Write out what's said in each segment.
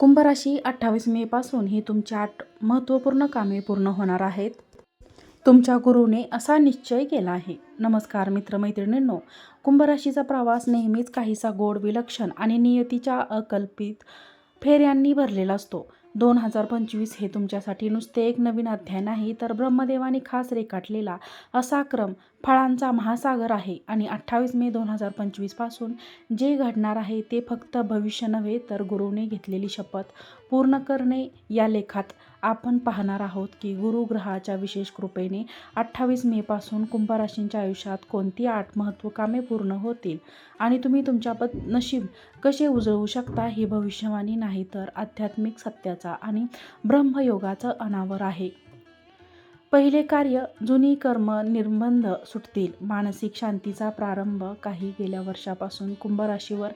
कुंभराशी अठ्ठावीस मेपासून ही तुमची आठ महत्त्वपूर्ण कामे पूर्ण होणार आहेत. तुमच्या गुरुने असा निश्चय केला आहे. नमस्कार मित्रमैत्रिणींनो कुंभराशीचा प्रवास नेहमीच काहीसा गोड विलक्षण आणि नियतीच्या अकल्पित फेऱ्यांनी भरलेला असतो. दोन हजार पंचवीस हे तुमच्यासाठी नुसते एक नवीन अध्याय नाही तर ब्रह्मदेवाने खास रेखाटलेला असा क्रम फळांचा महासागर आहे आणि अठ्ठावीस मे दोन हजार पंचवीसपासून जे घडणार आहे ते फक्त भविष्य नव्हे तर गुरुने घेतलेली शपथ पूर्ण करणे या लेखात आपण पाहणार आहोत की गुरुग्रहाच्या विशेष कृपेने अठ्ठावीस मेपासून कुंभराशींच्या आयुष्यात कोणती आठ महत्त्वकामे पूर्ण होतील? आणि तुम्ही तुमच्या पद नशीब कसे उजळवू शकता ही भविष्यवाणी नाही तर आध्यात्मिक सत्याचा आणि ब्रह्मयोगाचं अनावर आहे. पहिले कार्य जुनी कर्म निर्बंध सुटतील. मानसिक शांतीचा प्रारंभ काही गेल्या वर्षापासून कुंभराशीवर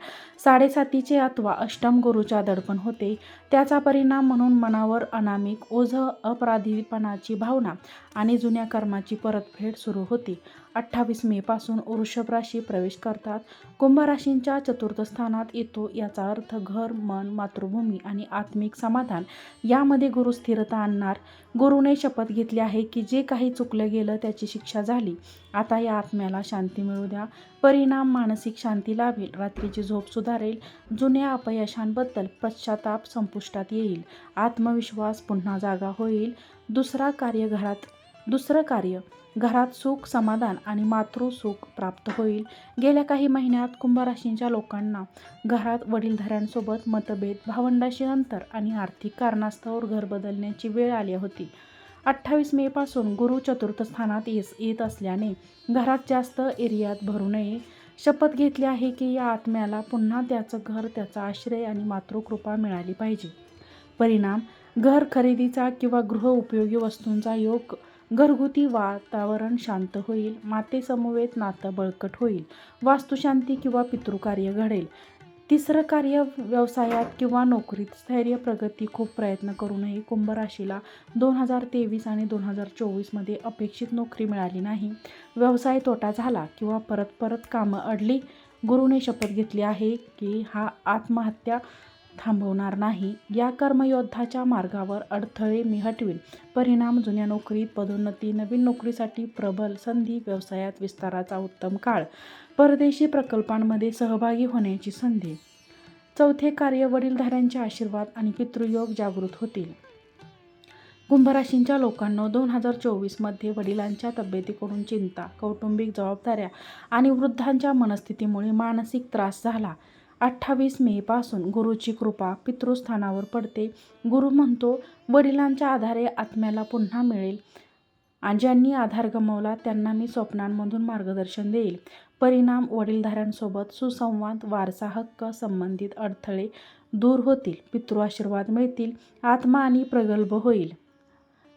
साडेसातीचे अथवा अष्टम गुरुच्या दडपण होते. त्याचा परिणाम म्हणून मनावर अनामिक ओझ अपराधीपणाची भावना आणि जुन्या कर्माची परतफेड सुरू होती. अठ्ठावीस मेपासून वृषभ राशी प्रवेश करतात. कुंभराशींच्या चतुर्थ स्थानात येतो याचा अर्थ घर मन मातृभूमी आणि आत्मिक समाधान. यामध्ये गुरु स्थिरता आणणार. गुरुने शपथ घेतली आहे की जे काही चुकलं गेलं त्याची शिक्षा झाली. आता या आत्म्याला शांती मिळू द्या. परिणाम मानसिक शांती लाभेल. रात्रीची झोप सुधारेल. जुन्या अपयशांबद्दल पश्चाताप संपुष्टात येईल. आत्मविश्वास पुन्हा जागा होईल. दुसरा कार्य घरात दुसरं कार्य घरात सुख समाधान आणि मातृसुख प्राप्त होईल. गेल्या काही महिन्यात कुंभराशींच्या लोकांना घरात वडीलधाऱ्यांसोबत मतभेद भावंडाशी अंतर आणि आर्थिक कारणास्तव घर बदलण्याची वेळ आली होती. अठ्ठावीस मेपासून गुरु चतुर्थ स्थानात येस येत असल्याने घरात जास्त एरियात भरू नये. शपथ घेतली आहे की या आत्म्याला पुन्हा त्याचं घर त्याचा आश्रय आणि मातृकृपा मिळाली पाहिजे. परिणाम घर खरेदीचा किंवा गृह उपयोगी वस्तूंचा योग घरगुती वातावरण शांत होईल मातेसमवेत नातं बळकट होईल वास्तुशांती किंवा पितृकार्य घडेल. तिसरं कार्य व्यवसायात किंवा नोकरीत स्थैर्य प्रगती खूप प्रयत्न करूनही कुंभराशीला दोन हजार तेवीस आणि दोन हजार चोवीसमध्ये अपेक्षित नोकरी मिळाली नाही. व्यवसाय तोटा झाला किंवा परत परत कामं अडली. गुरुने शपथ घेतली आहे की हा आत्महत्या थांबवणार नाही. या कर्मयोद्धाच्या मार्गावर अडथळे मी हटवीन. परिणाम जुन्या नोकरीत पदोन्नती नवीन नोकरीसाठी प्रबल संधी व्यवसायात विस्ताराचा उत्तम काळ. परदेशी प्रकल्पांमध्ये सहभागी होण्याची संधी. चौथे कार्य वडीलधाऱ्यांचे आशीर्वाद आणि पितृयोग जागृत होतील. कुंभराशींच्या लोकांना दोन हजार चोवीसमध्ये वडिलांच्या तब्येतीकडून चिंता कौटुंबिक जबाबदाऱ्या आणि वृद्धांच्या मनस्थितीमुळे मानसिक त्रास झाला. अठ्ठावीस मेपासून गुरुची कृपा पितृस्थानावर पडते. गुरु म्हणतो वडिलांच्या आधारे आत्म्याला पुन्हा मिळेल आणि ज्यांनी आधार गमावला त्यांना मी स्वप्नांमधून मार्गदर्शन देईल. परिणाम वडीलधाऱ्यांसोबत सुसंवाद वारसा हक्क संबंधित अडथळे दूर होतील. पितृ आशीर्वाद मिळतील. आत्मा आणि प्रगल्भ होईल.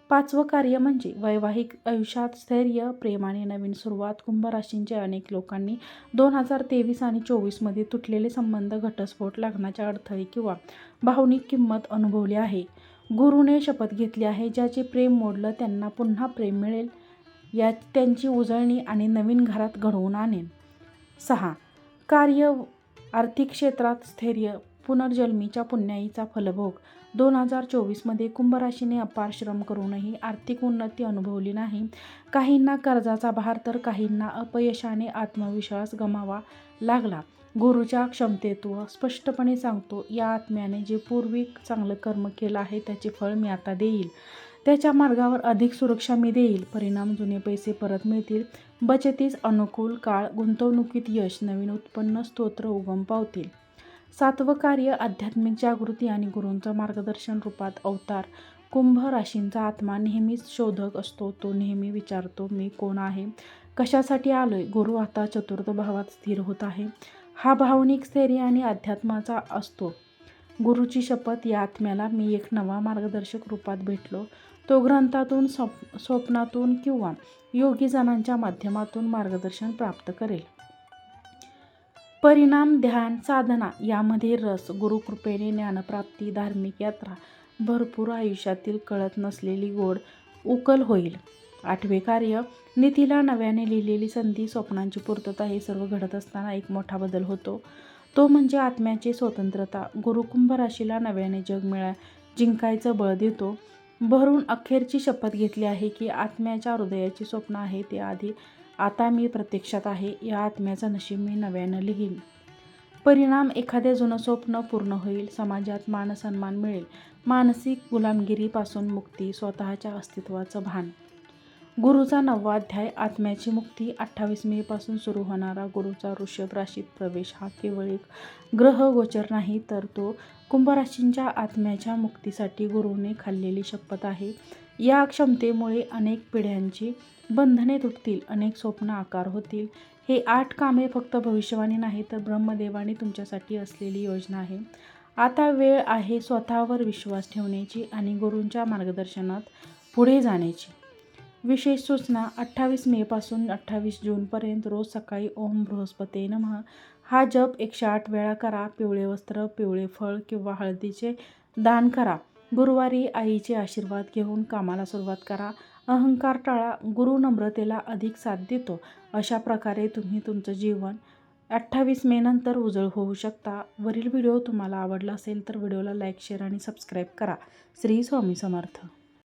पाचवं कार्य म्हणजे वैवाहिक आयुष्यात स्थैर्य प्रेमाने नवीन सुरुवात कुंभराशींचे अनेक लोकांनी दोन हजार तेवीस आणि चोवीसमध्ये तुटलेले संबंध घटस्फोट लग्नाच्या अडथळे किंवा भावनिक किंमत अनुभवली आहे. गुरुने शपथ घेतली आहे ज्याचे प्रेम मोडलं त्यांना पुन्हा प्रेम मिळेल या त्यांची उजळणी आणि नवीन घरात घडवून आणेन. सहा. कार्य आर्थिक क्षेत्रात स्थैर्य पुनर्जन्मीच्या पुण्याईचा फलभोग. दोन हजार चोवीसमध्ये कुंभराशीने अपार श्रम करूनही आर्थिक उन्नती अनुभवली नाही. काहींना कर्जाचा भार तर काहींना अपयशाने आत्मविश्वास गमावा लागला. गुरुच्या क्षमतेत्व स्पष्टपणे सांगतो या आत्म्याने जे पूर्वी चांगलं कर्म केलं आहे त्याचे फळ मी आता देईल. त्याच्या मार्गावर अधिक सुरक्षा मी देईल. परिणाम जुने पैसे परत मिळतील. बचतीस अनुकूल काळ गुंतवणुकीत यश नवीन उत्पन्न स्तोत्र उगम पावतील. सातवं कार्य आध्यात्मिक जागृती आणि गुरूंचं मार्गदर्शन रूपात अवतार. कुंभ राशींचा आत्मा नेहमीच शोधक असतो तो नेहमी विचारतो मी कोण आहे? कशासाठी आलोय? गुरु आता चतुर्थ भावात स्थिर होत आहे. हा भावनिक स्थैर्य आणि अध्यात्माचा असतो. गुरुची शपथ या आत्म्याला मी एक नवा मार्गदर्शक रूपात भेटलो. तो ग्रंथातून स्वप्नातून किंवा योगीजनांच्या माध्यमातून मार्गदर्शन प्राप्त करेल. परिणाम ध्यान साधना यामध्ये रस गुरुकृपेने ज्ञानप्राप्ती धार्मिक यात्रा भरपूर आयुष्यातील कळत नसलेली गोड उकल होईल. आठवे कार्य नीतीला नव्याने लिहिलेली संधी स्वप्नांची पूर्तता हे सर्व घडत असताना एक मोठा बदल होतो. तो म्हणजे आत्म्याची स्वतंत्रता. गुरुकुंभ राशीला नव्याने जग मिळा जिंकायचं बळ देतो. भरून अखेरची शपथ घेतली आहे की आत्म्याच्या हृदयाची स्वप्न आहे ते आधी आता मी प्रत्यक्षात आहे या आत्म्याचं नशीब मी नव्यानं लिहीन. परिणाम एखादे जुनं स्वप्न पूर्ण होईल समाजात मानसन्मान मिळेल. मानसिक गुलामगिरीपासून मुक्ती स्वतःच्या अस्तित्वाचं भान. गुरुचा नववा अध्याय आत्म्याची मुक्ती. अठ्ठावीस मेपासून सुरू होणारा गुरुचा वृषभ राशीत प्रवेश हा केवळ एक ग्रह गोचर नाही तर तो कुंभराशींच्या आत्म्याच्या मुक्तीसाठी गुरुने खाल्लेली शपथ आहे. या क्षमतेमुळे अनेक पिढ्यांची बंधने तुटतील अनेक स्वप्न आकार होतील. हे आठ कामे फक्त भविष्यवाणी नाही तर ब्रह्मदेवाने तुमच्यासाठी असलेली योजना आहे. आता वेळ आहे स्वतःवर विश्वास ठेवण्याची आणि गुरूंच्या मार्गदर्शनात पुढे जाण्याची. विशेष सूचना अठ्ठावीस मेपासून अठ्ठावीस जूनपर्यंत रोज सकाळी ओम बृहस्पते नमः. हा जप एकशे आठ वेळा करा. पिवळे वस्त्र पिवळे फळ किंवा हळदीचे दान करा. गुरुवारी आईचे आशीर्वाद घेऊन कामाला सुरुवात करा. अहंकार टाळा. गुरु नम्रतेला अधिक साथ देतो. अशा प्रकारे तुम्ही तुमचं जीवन अठ्ठावीस मे नंतर उजळ होऊ शकता. वरील व्हिडिओ तुम्हाला आवडला असेल तर व्हिडिओला लाईक शेअर आणि सबस्क्राईब करा. श्री स्वामी समर्थ.